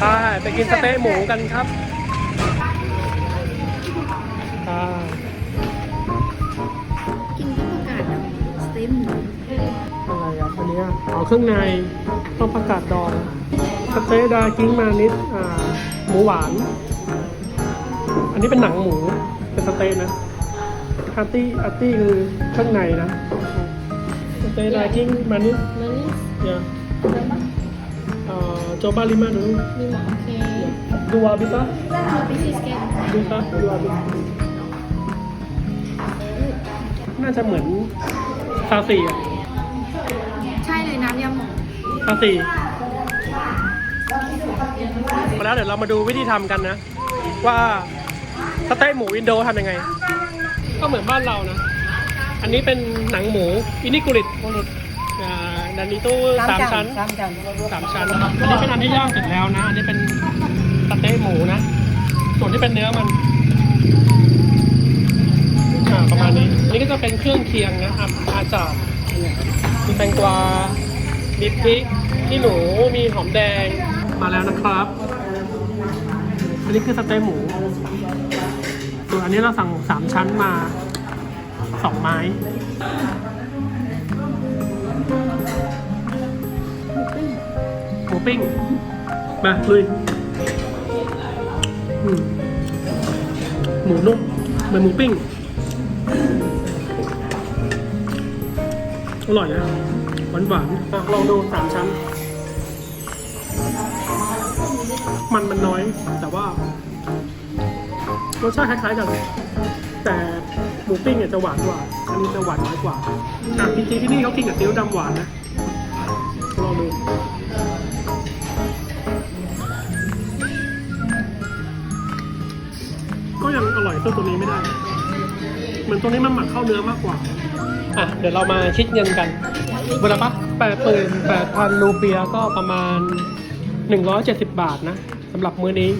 ไปไปกินสเต๊ะหมูกันครับไปกินข้าวผักกาดดองสเต็มหมูอะไรอะอันนี้เอาเครื่องในต้องประกาศดองสเต๊ะดากิ้งมานิดอ่าหมูหวาน อันนี้เป็นหนังหมูเป็นสเต๊ะนะอาร์ตี้อาร์ตี้คือเครื่องในนะสเต๊ะดากิ้งมานิด Manis, เนี่ยว เอ่อ coba lima dulu Lima, oke. dua bisa Dua pieces kan? bisa dua bisa น่าจะเหมือนซาซีอะใช่เลยน้ำยำหมูซาซีมาแล้วเดี๋ยวเรามาดูวิธีทำกันนะ ว่าสเต๊ะหมูอินโดทำยังไง ก็เหมือนบ้านเรานะ อันนี้เป็นหนังหมูอินิกุริต อ่าดันนิตู้สามชั้นสามชั้นสามชั้นนะครับอันนี้เป็นอันที่ย่างเสร็จแล้วนะ อันนี้เป็นสเต๊ะหมูนะ ส่วนที่เป็นเนื้อมันอ่าประมาณนี้อันนี้ก็จะเป็นเครื่องเคียงนะอาอาจารย์มีแตงกวามีพริกที่หนู มีหอมแดง มาแล้วนะครับ อันนี้คือสเต๊ะหมู ส่วนอันนี้เราสั่งสามชั้นมาสองไม้ ปิ้ง มาลุยอืมหมูนุ่มเหมือนหมูปิ้ง อร่อยนะหวานหวานๆอะลองดูสามชั้น มันมันน้อย แต่ว่ารสชาติคล้ายๆกันแต่หมูปิ้งเนี่ยจะหวานกว่า อันนี้จะหวานน้อยกว่าอะจริงๆที่นี่เขากินกับซีอิ๊วดำหวานนะลองดู อร่อยเท่าตัวนี้ไม่ได้ เหมือนตัวนี้มันหมักเข้าเนื้อมากกว่า อะ เดี๋ยวเรามาคิดเงินกันเวลาปะแปดปืนแปดพันรูเปียก็ประมาณหนึ่งร้อยเจ็ดสิบบาทนะสำหรับมื้อนี้